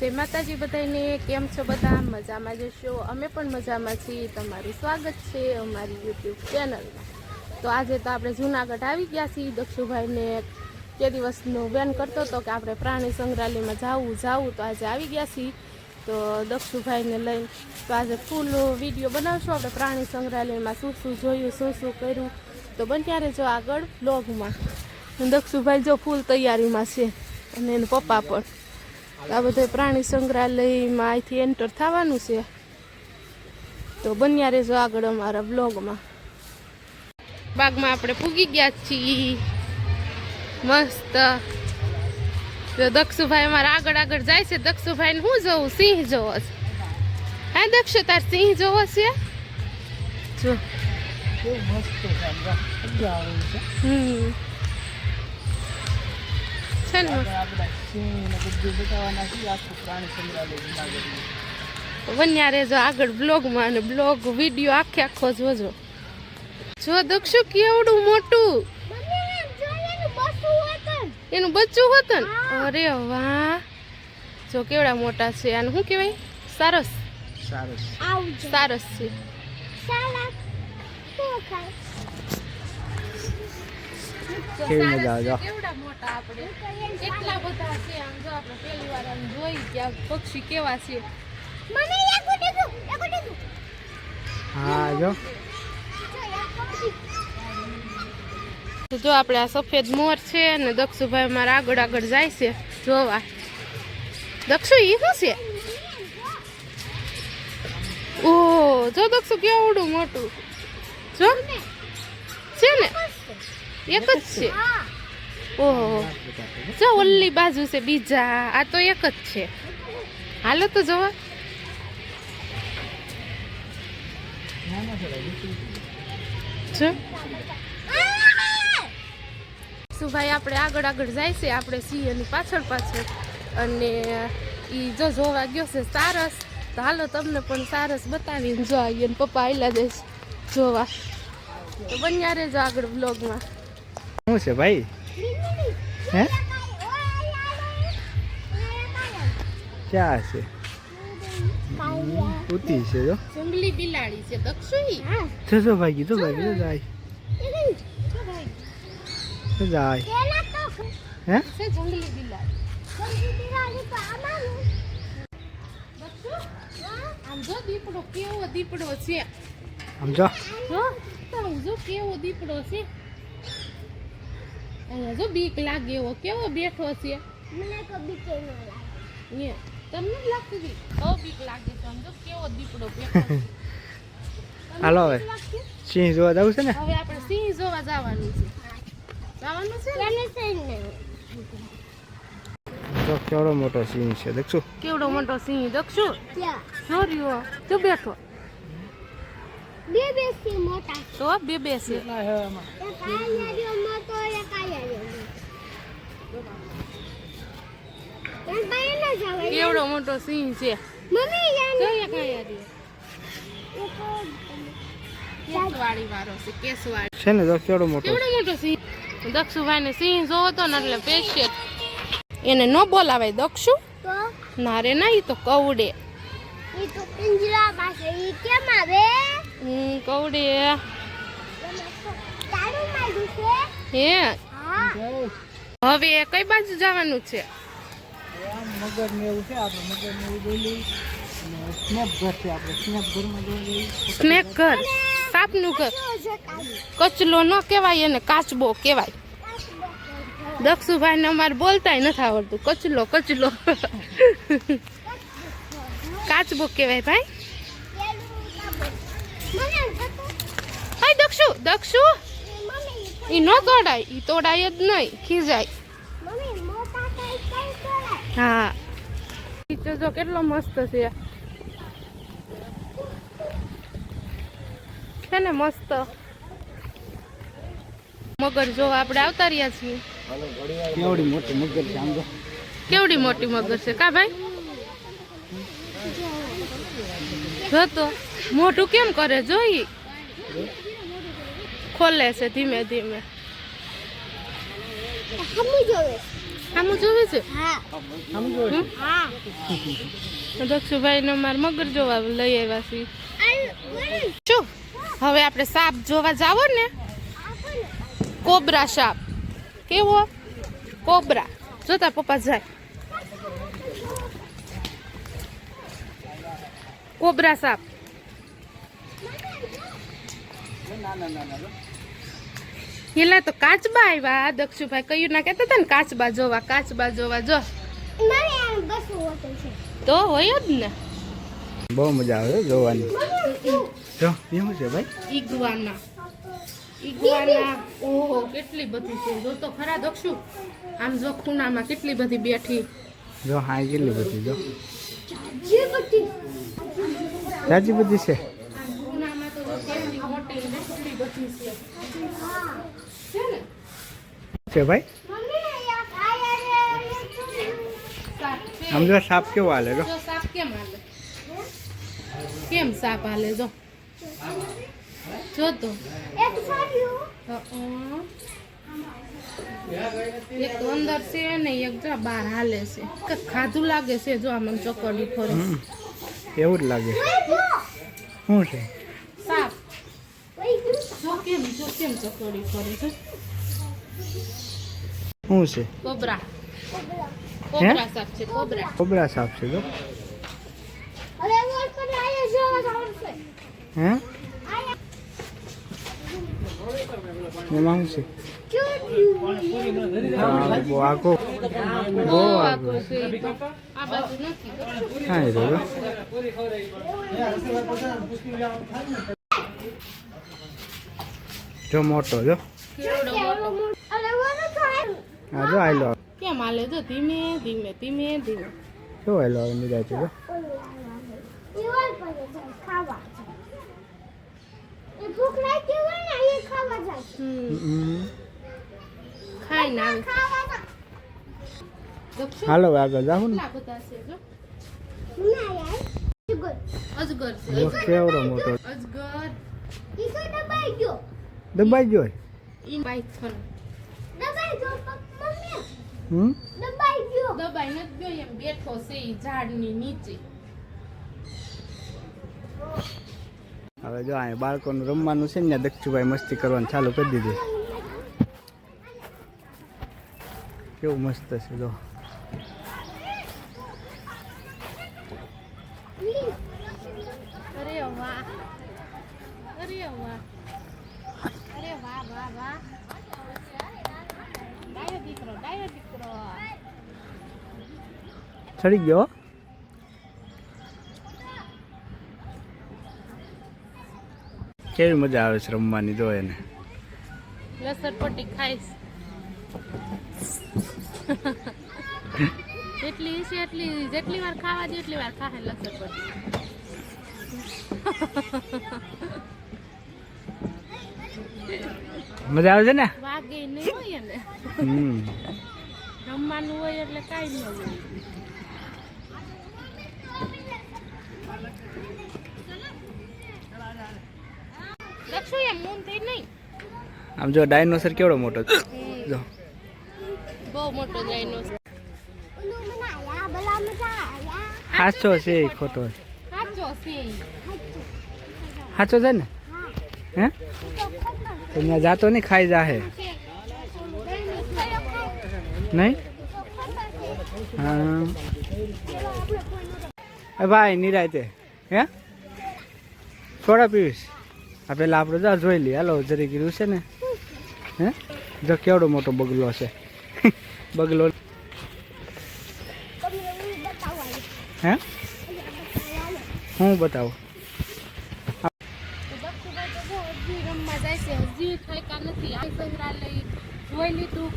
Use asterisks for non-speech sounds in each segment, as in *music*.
જય માતાજી બધાને, કેમ છો બધા? મજામાં જશો? અમે પણ મજામાં છીએ. તમારું સ્વાગત છે અમારી યુટ્યુબ ચેનલમાં તો આજે તો આપણે જુનાગઢ આવી ગયા છીએ. દક્ષુભાઈને કે દિવસનો બેન કરતો હતો કે આપણે પ્રાણી સંગ્રહાલયમાં જાવું જાવું, તો આજે આવી ગયા છીએ. તો દક્ષુભાઈને લઈ તો આજે ફૂલ વીડિયો બનાવશું આપણે પ્રાણી સંગ્રહાલયમાં. શું શું જોયું, શું શું કર્યું? તો બન ત્યારે જો આગળ બ્લોગમાં દક્ષુભાઈ જો ફૂલ તૈયારીમાં છે અને એના પપ્પા પણ. આ બધા પ્રાણી સંગ્રહાલયમાં અહીંથી એન્ટર થવાનું છે. તો બન્યા રહેજો આગળ અમારા બ્લોગમાં બાગમાં આપણે પૂગી ગયા છીએ. મસ્ત. જો દક્ષુભાઈ અમારા આગળ આગળ જાય છે. દક્ષુભાઈ હું જોઉં? સિંહ જોવો છે. હા દક્ષુ તાર સિંહ જોવો છે? જો. હમ. છે ને? બન્યા રહેજો આગળ બ્લોગમાં અને બ્લોગ વીડિયો આખે આખો જોજો જો. દક્ષુ કેવડું મોટું. એનું બચ્ચું હતું ને અરે વાહ. જો કેવડા મોટા છે. અને શું કહેવાય? સારસ. સારસ. છે. તો કેવી મજા આવે, જો. કેવડા મોટા આપણે? કેટલા બધા છે આમ જો આપણે પહેલી વાર આમ જોઈ કે પક્ષી કેવા છે. હા જો. તો જો આપણે આ સફેદ મોર છે અને દક્ષુભાઈ મારા આગળ આગળ જાય છે જોવા. દક્ષુ ઈ શું છે? ઓ જો દક્ષુ કેવડું મોટું. જો. છે ને? એક જ છે? ઓહો. જો ઓલી બાજુ છે બીજા, આ તો એક જ છે. હાલો તો જોવા. જો. સુભાઈ, આપણે આગળ આગળ જાય છે, આપણે સિંહની પાછળ પાછળ. અને એ જો જોવા ગયો છે સારસ, તો હાલો તમને પણ સારસ બતાવીને જો આવીએ પપ્પા આયલા જઈશ જોવા. તો બન્યા રહેજો આગળ બ્લોગમાં શું છે ભાઈ? હે? ક્યાં છે? ઉતી છે જો. જંગલી બિલાડી છે દક્ષુઈ. જો જો ભાઈ કીધું ભાઈ કીધું જાય. જો જાય. હે? છે જંગલી બિલાડી. દક્ષુ આમ જો દીપડો કેવો દીપડો છે. આમ જો. જો કેવો દીપડો છે. અહીંયા જો બીક લાગે એવો કેવો બેઠો છે? ને તમને જ લાગતું હતી બહુ બીક લાગે છે આમ કેવો દીપડો બેઠો *laughs* હાલો હવે. સિંહ જોવા જવું છે ને? હવે આપણે સિંહ જોવા જવાનું છે. જવાનું છે? ને? જો કેવડો મોટો સિંહ છે દેખશું? કેવડો મોટો સિંહ દેખશું? જોર્યો જો બેઠો. તો બે બે સિંહ મોટો સિંહ. છે કયા કયા છે. છે ને કેવડો મોટો. કેવડો મોટો સિંહ દક્ષુભાઈ ને સિંહ જોવો તો ને એટલે પેશિયત એને ન બોલાવાય દક્ષુ. ના રે ના ઈ તો કવડે. હમ કવડે. હે. હવે કઈ બાજુ જવાનું છે? મગર ને એવું છે, આપણે મગર ને એવું બોલી સ્નેપ ઘર છે આપણે સ્નેપ ઘરમાં જોઈ સ્નેક ઘર, સાપનું ઘર. કચલો ન કહેવાય એને કાચબો કહેવાય. દક્ષુભાઈ ને અમારે બોલતાય નથી આવડતું. કચલો કચલો. કાચબો કહેવાય ભાઈ. દક્ષુ દક્ષુ. ઈ ન તોડાય, ઈ તોડાય જ નહીં, ખીજાય. હા. પિક્ચર જો કેટલો મસ્ત છે. છે ને મસ્ત. મગર જો આપણે આવતા રહ્યા છીએ. કેવડી મોટી મગર છે આમ કેવડી મોટી મગર છે. કા ભાઈ? જો તો મોઢું કેમ કરે જોઈ ખોલે છે ધીમે ધીમે. આમ જોવે છે? સમજો હમ? દક્ષુભાઈ નો માર મગર જોવા લઈ આવ્યા છીએ. શું હવે આપણે સાપ જોવા જાવો ને. કોબરા સાપ. કેવો? કોબરા. જોતા પપ્પા જાય. કોબરા સાપ. એલા તો કાચબા આવ્યા દક્ષુભાઈ કયું ના કહેતા હતા ને કાચબા જોવા કાચબા જોવા જો. તો હોય જ ને. બહુ મજા આવે જોવાની. જો કેવું છે ભાઈ? ઈગવાના. ઈગવાના ઓહો કેટલી બધી છે. જો તો ખરા દક્ષુ. આમ જો ખૂણામાં કેટલી બધી બેઠી. જો હા કેટલી બધી જો. સાચી બધી છે આમ ખૂણામાં તો જો કેટલી મોટી ને કેટલી બધી છે છે ને છે ભાઈ? આમ જો સાપ કેવો હાલે જો. સાપ કેમ હાલે? કેમ સાપ હાલે જો? જો તો. એક તો અંદર છે ને એક જો બહાર હાલે છે. ખાધું લાગે છે જો આમ ચોકડી ફરે એવું જ લાગે. શું છે? સાપ. જો કેમ જો કેમ ચોકડી ફરે છે? શું છે? કોબરા. કોબરા સાપ છે કોબરા. કોબરા સાપ છે તો? હે? એમાં પર છે? જો બહુ આખો બહુ બહુ આખો આખો છે ઈ તો. આ બાજુ હા એ તો જો. જો મોટો જો. હા જો લો કેમ આલે જો ધીમે ધીમે ધીમે ધીમે. જો આયલો આવે નિરાય છે જો ભૂખ લાગી હોય ને એ ખાવા જાય. હમ. હમ. ખાઈને આવે. ખાવા જાય. દક્ષુ હાલો આગળ જાઉં ને. ના કેવડો મોટો દબાઈ ગયો. દબાઈ ગયો ઈ પાયથન દબાઈ ગયો પપ- મમ્મી હમ? દબાઈ ગયો. દબાઈ નથી ગયો એમ બેઠો છે ઝાડની નીચે. હવે જો અહીંયા બાળકોનું રમવાનું છે ને દક્ષુભાઈ મસ્તી કરવાનું ચાલુ કરી દીધી. કેવું મસ્ત છે જો અરે વાહ અરે વાહ અરે વાહ વાહ વાહ ડાયો દીકરો ડાયો દીકરો ચડી ગયો. કેવી મજા આવે છે રમવાની જો એને. લસણપટ્ટી ખાઈશ. *laughs* જેટલી છે એટલી જેટલી વાર ખાવા દે એટલી વાર ખાહે લસણપટ્ટી મજા આવે છે ને? વાગે નહીં હોય ને હમ. રમવાનું હોય એટલે કાંઈ ન હોય લક્ષુ એમ મૂન થઈ નહીં આમ જો ડાયનોસર કેવડો મોટો છે? જો. બહુ મોટો સાચો છે ખોટો છે. સાચો છે ને? હે. ત્યાં જાતો નહીં ખાઈ જાહે. નહીં? હા. ભાઈ નિરાતે હે? થોડા પીવીશ? આ પેલા આપણે જા જોઈ લઈએ. હાલો, જરી કીધું છે ને. હે? જો કેવડો મોટો બગલો છે. બગલો. હે? હું બતાવું?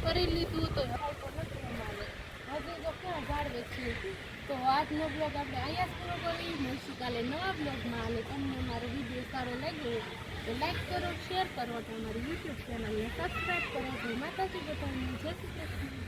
કરી લીધું તો તો આજનો બ્લોગ આપણે અહીંયા જ પૂરો કરી મળશું કાલે નવા બ્લોગમાં અને તમને મારો વીડિયો સારો લાગ્યો તો લાઈક કરો શેર કરો, અને અમારી યુટ્યુબ ચેનલને સબસ્ક્રાઈબ કરો. જય માતાજી બધાને. જય શ્રી કૃષ્ણ.